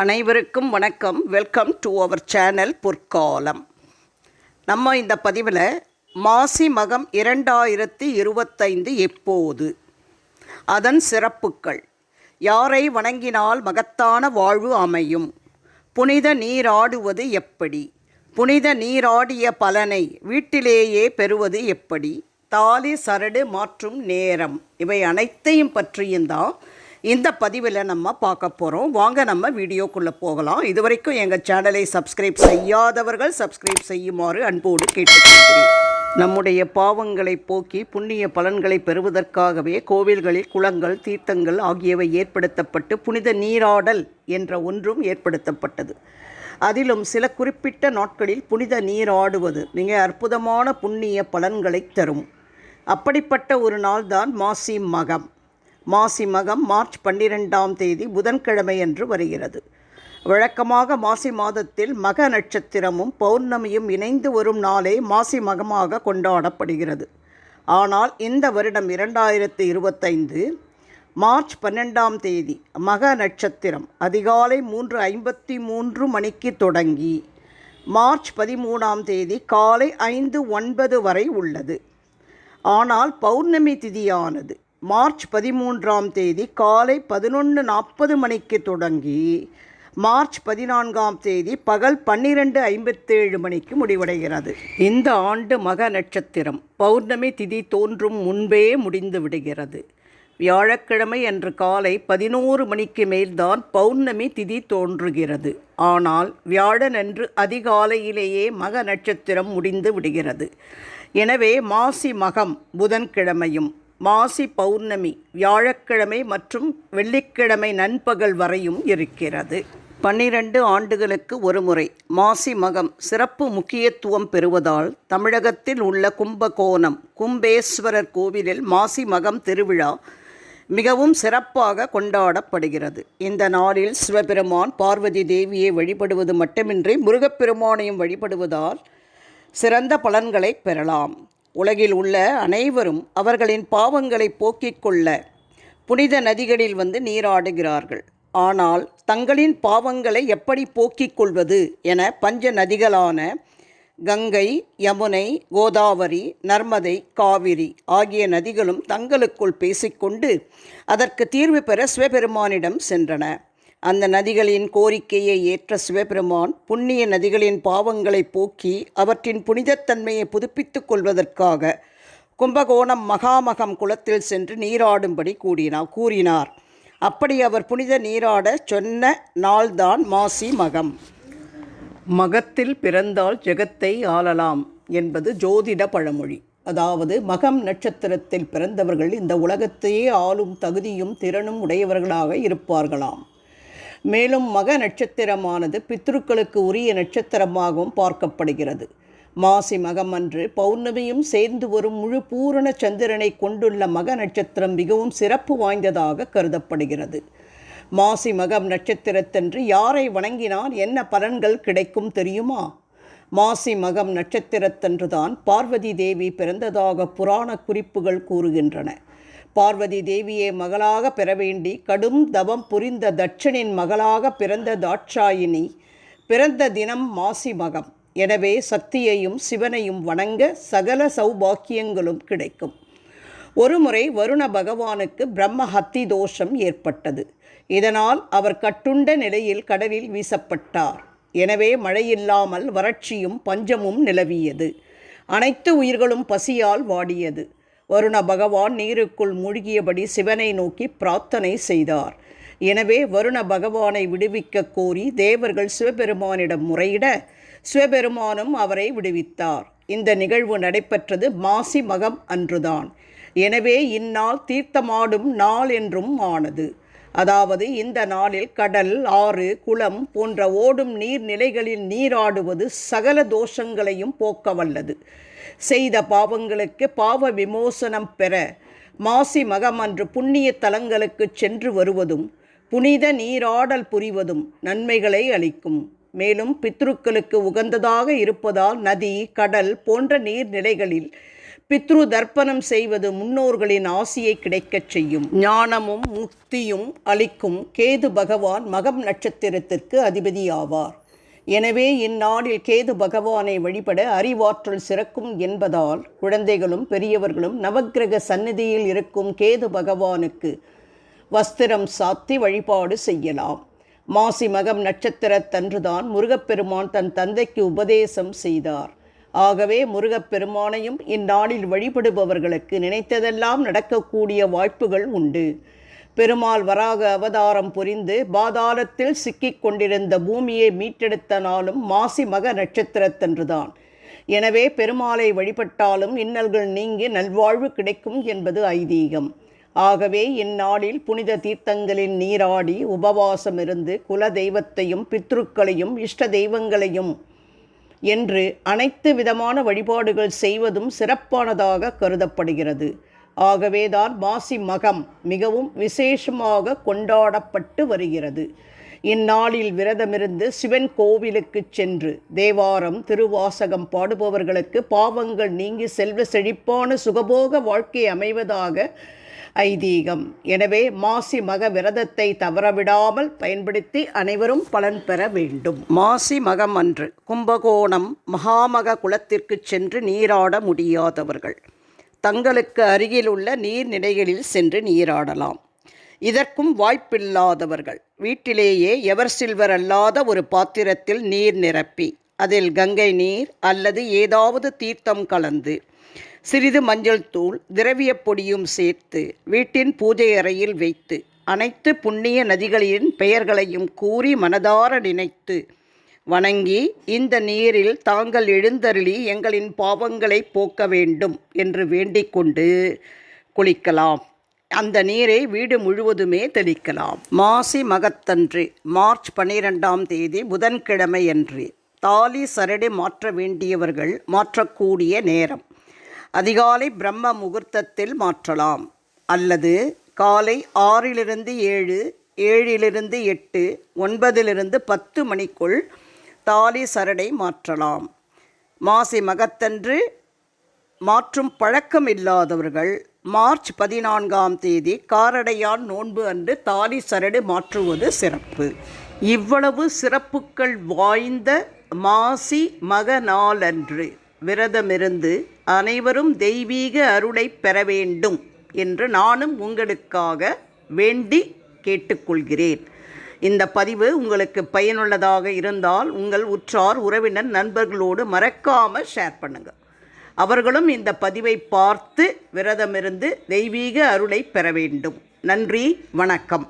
அனைவருக்கும் வணக்கம். Welcome to our channel பொற்காலம் நம்ம இந்த பதிவில் மாசி மகம் இரண்டாயிரத்தி இருபத்தைந்து எப்போது? அதன் சிறப்புக்கள் யாரை வணங்கினால் மகத்தான வாழ்வு அமையும்? புனித நீராடுவது எப்படி? புனித நீராடிய பலனை வீட்டிலேயே பெறுவது எப்படி? தாலி சரடு மாற்றும் நேரம் இவை அனைத்தையும் பற்றியும் தான் இந்த பதிவில் நம்ம பார்க்க போகிறோம் வாங்க நம்ம வீடியோக்குள்ளே போகலாம். இதுவரைக்கும் எங்கள் சேனலை சப்ஸ்கிரைப் செய்யாதவர்கள் சப்ஸ்கிரைப் செய்யுமாறு அன்போடு கேட்டுக்கொள்கிறேன். நம்முடைய பாவங்களை போக்கி புண்ணிய பலன்களை பெறுவதற்காகவே கோவில்களில் குளங்கள் தீர்த்தங்கள் ஆகியவை ஏற்படுத்தப்பட்டு புனித நீராடல் என்ற ஒன்றும் ஏற்படுத்தப்பட்டது. அதிலும் சில குறிப்பிட்ட நாட்களில் புனித நீராடுவது மிக அற்புதமான புண்ணிய பலன்களை தரும். அப்படிப்பட்ட ஒரு நாள்தான் மாசி மகம். மாசி மகம் மார்ச் பன்னிரெண்டாம் தேதி புதன்கிழமையன்று வருகிறது. வழக்கமாக மாசி மாதத்தில் மக நட்சத்திரமும் பௌர்ணமியும் இணைந்து வரும் நாளே மாசி மகமாக கொண்டாடப்படுகிறது. ஆனால் இந்த வருடம் இரண்டாயிரத்து இருபத்தைந்து மார்ச் பன்னெண்டாம் தேதி மக நட்சத்திரம் அதிகாலை மூன்று ஐம்பத்தி மூன்று மணிக்கு தொடங்கி மார்ச் பதிமூணாம் தேதி காலை ஐந்து ஒன்பது வரை உள்ளது. ஆனால் பௌர்ணமி திதியானது மார்ச் பதிமூன்றாம் தேதி காலை பதினொன்று நாற்பது மணிக்கு தொடங்கி மார்ச் பதினான்காம் தேதி பகல் பன்னிரெண்டு ஐம்பத்தேழு மணிக்கு முடிவடைகிறது. இந்த ஆண்டு மக நட்சத்திரம் பௌர்ணமி திதி தோன்றும் முன்பே முடிந்து விடுகிறது. வியாழக்கிழமை அன்று காலை பதினோரு மணிக்கு மேல்தான் பௌர்ணமி திதி தோன்றுகிறது. ஆனால் வியாழனன்று அதிகாலையிலேயே மக நட்சத்திரம் முடிந்து விடுகிறது. எனவே மாசி மகம் புதன்கிழமையும் மாசி பௌர்ணமி வியாழக்கிழமை மற்றும் வெள்ளிக்கிழமை நண்பகல் வரையும் இருக்கிறது. பன்னிரண்டு ஆண்டுகளுக்கு ஒருமுறை மாசி மகம் சிறப்பு முக்கியத்துவம் பெறுவதால் தமிழகத்தில் உள்ள கும்பகோணம் கும்பேஸ்வரர் கோவிலில் மாசி மகம் திருவிழா மிகவும் சிறப்பாக கொண்டாடப்படுகிறது. இந்த நாளில் சிவபெருமான் பார்வதி தேவியை வழிபடுவது மட்டுமின்றி முருகப்பெருமானையும் வழிபடுவதால் சிறந்த பலன்களை பெறலாம். உலகில் உள்ள அனைவரும் அவர்களின் பாவங்களை போக்கிக் கொள்ள புனித நதிகளில் வந்து நீராடுகிறார்கள். ஆனால் தங்களின் பாவங்களை எப்படி போக்கிக் கொள்வது என பஞ்ச நதிகளான கங்கை யமுனை கோதாவரி நர்மதை காவிரி ஆகிய நதிகளும் தங்களுக்குள் பேசிக்கொண்டு அதற்கு தீர்வு பெற சிவபெருமானிடம் சென்றன. அந்த நதிகளின் கோரிக்கையை ஏற்ற சிவபெருமான் புண்ணிய நதிகளின் பாவங்களை போக்கி அவற்றின் புனிதத்தன்மையை புதுப்பித்துக் கொள்வதற்காக கும்பகோணம் மகாமகம் குளத்தில் சென்று நீராடும்படி கூடினார் கூறினார். அப்படி அவர் புனித நீராட சொன்ன நாள்தான் மாசி மகம். மகத்தில் பிறந்தால் ஜெகத்தை ஆளலாம் என்பது ஜோதிட பழமொழி. அதாவது மகம் நட்சத்திரத்தில் பிறந்தவர்கள் இந்த உலகத்தையே ஆளும் தகுதியும் திறனும் உடையவர்களாக இருப்பார்களாம். மேலும் மக நட்சத்திரமானது பித்ருக்களுக்கு உரிய நட்சத்திரமாகவும் பார்க்கப்படுகிறது. மாசி மகம் அன்று பௌர்ணமியும் சேர்ந்து வரும் முழு பூரண சந்திரனை கொண்டுள்ள மக நட்சத்திரம் மிகவும் சிறப்பு வாய்ந்ததாக கருதப்படுகிறது. மாசி மகம் நட்சத்திரத்தன்று யாரை வணங்கினால் என்ன பலன்கள் கிடைக்கும் தெரியுமா? மாசி மகம் நட்சத்திரத்தன்றுதான் பார்வதி தேவி பிறந்ததாக புராண குறிப்புகள் கூறுகின்றன. பார்வதி தேவியை மகளாக பெற வேண்டி கடும் தவம் புரிந்த தட்சனின் மகளாக பிறந்த தாட்சாயினி பிறந்த தினம் மாசி மகம். எனவே சக்தியையும் சிவனையும் வணங்க சகல சௌபாக்கியங்களும் கிடைக்கும். ஒருமுறை வருண பகவானுக்கு பிரம்ம ஹத்தி தோஷம் ஏற்பட்டது. இதனால் அவர் கட்டுண்ட நிலையில் கடலில் வீசப்பட்டார். எனவே மழையில்லாமல் வறட்சியும் பஞ்சமும் நிலவியது. அனைத்து உயிர்களும் பசியால் வாடியது. வருண பகவான் நீருக்குள் மூழ்கியபடி சிவனை நோக்கி பிரார்த்தனை செய்தார். எனவே வருண பகவானை விடுவிக்க கோரி தேவர்கள் சிவபெருமானிடம் முறையிட சிவபெருமானும் அவரை விடுவித்தார். இந்த நிகழ்வு நடைபெற்றது மாசி மகம் அன்றுதான். எனவே இந்நாள் தீர்த்தமாடும் நாள் என்றும் ஆனது. அதாவது இந்த நாளில் கடல் ஆறு குளம் போன்ற ஓடும் நீர்நிலைகளில் நீராடுவது சகல தோஷங்களையும் போக்க வல்லது செய்த பாவங்களுக்கு பாவ விமோசனம் பெற மாசி மகம் அன்று புண்ணிய தலங்களுக்கு சென்று வருவதும் புனித நீராடல் புரிவதும் நன்மைகளை அளிக்கும். மேலும் பித்ருக்களுக்கு உகந்ததாக இருப்பதால் நதி கடல் போன்ற நீர்நிலைகளில் பித்ரு தர்ப்பணம் செய்வது முன்னோர்களின் ஆசியை கிடைக்கச் செய்யும். ஞானமும் முக்தியும் அளிக்கும் கேது பகவான் மகம் நட்சத்திரத்திற்கு அதிபதியாவார். எனவே இந்நாளில் கேது பகவானை வழிபட அறிவாற்றல் சிறக்கும் என்பதால் குழந்தைகளும் பெரியவர்களும் நவக்கிரக சந்நிதியில் இருக்கும் கேது பகவானுக்கு வஸ்திரம் சாத்தி வழிபாடு செய்யலாம். மாசி மகம் நட்சத்திரத்தன்றுதான் முருகப்பெருமான் தன் தந்தைக்கு உபதேசம் செய்தார். ஆகவே முருகப்பெருமானையும் இந்நாளில் வழிபடுபவர்களுக்கு நினைத்ததெல்லாம் நடக்கக்கூடிய வாய்ப்புகள் உண்டு. பெருமாள் வராக அவதாரம் புரிந்து பாதாளத்தில் சிக்கிக் கொண்டிருந்த பூமியை மீட்டெடுத்த நாளும் மாசி மக நட்சத்திரத்தன்றுதான். எனவே பெருமாளை வழிபட்டாலும் இன்னல்கள் நீங்கி நல்வாழ்வு கிடைக்கும் என்பது ஐதீகம். ஆகவே இந்நாளில் புனித தீர்த்தங்களில் நீராடி உபவாசம் இருந்து குல தெய்வத்தையும் பித்ருக்களையும் இஷ்ட தெய்வங்களையும் என்று அனைத்து விதமான வழிபாடுகள் செய்வதும் சிறப்பானதாக கருதப்படுகிறது. ஆகவேதான் மாசி மகம் மிகவும் விசேஷமாக கொண்டாடப்பட்டு வருகிறது. இந்நாளில் விரதமிருந்து சிவன் கோவிலுக்கு சென்று தேவாரம் திருவாசகம் பாடுபவர்களுக்கு பாவங்கள் நீங்கி செல்வ செழிப்பான சுகபோக வாழ்க்கை அமைவதாக ஐதீகம். எனவே மாசி மக விரதத்தை தவறவிடாமல் பயன்படுத்தி அனைவரும் பலன் பெற வேண்டும். மாசி மகம் அன்று கும்பகோணம் மகாமக குளத்திற்கு சென்று நீராட முடியாதவர்கள். தங்களுக்கு அருகில் உள்ள நீர்நிலைகளில் சென்று நீராடலாம். இதற்கும் வாய்ப்பில்லாதவர்கள். வீட்டிலேயே எவர் சில்வர் அல்லாத ஒரு பாத்திரத்தில் நீர் நிரப்பி அதில் கங்கை நீர் அல்லது ஏதாவது தீர்த்தம் கலந்து சிறிது மஞ்சள் தூள் திரவியப் பொடியும் சேர்த்து வீட்டின் பூஜை அறையில் வைத்து அனைத்து புண்ணிய நதிகளின் பெயர்களையும் கூறி மனதார நினைத்து வணங்கி இந்த நீரில் தாங்கள் எழுந்தருளி எங்களின் பாவங்களை போக்க வேண்டும் என்று வேண்டிக் கொண்டு குளிக்கலாம். அந்த நீரை வீடு முழுவதுமே தெளிக்கலாம். மாசி மகத்தன்று மார்ச் பன்னிரெண்டாம் தேதி புதன்கிழமை அன்று தாலி சரடு மாற்ற வேண்டியவர்கள் மாற்றக்கூடிய நேரம். அதிகாலை பிரம்ம முகூர்த்தத்தில் மாற்றலாம். அல்லது காலை ஆறிலிருந்து ஏழு ஏழிலிருந்து எட்டு ஒன்பதிலிருந்து பத்து மணிக்குள் தாலி சரடை மாற்றலாம். மாசி மகத்தன்று மாற்றும் பழக்கம் இல்லாதவர்கள் மார்ச் பதினான்காம் தேதி காரடையான் நோன்பு அன்று தாலி சரடு மாற்றுவது சிறப்பு. இவ்வளவு சிறப்புகள் வாய்ந்த மாசி மக நாளன்று விரதமிருந்து அனைவரும் தெய்வீக அருளை பெற வேண்டும் என்று நானும் உங்களுக்காக வேண்டி கேட்டுக்கொள்கிறேன். இந்த பதிவு உங்களுக்கு பயனுள்ளதாக இருந்தால் உங்கள் உற்றார் உறவினர் நண்பர்களோடு மறக்காமல் ஷேர் பண்ணுங்கள் அவர்களும் இந்த பதிவை பார்த்து விரதமிருந்து தெய்வீக அருளை பெற வேண்டும். நன்றி வணக்கம்.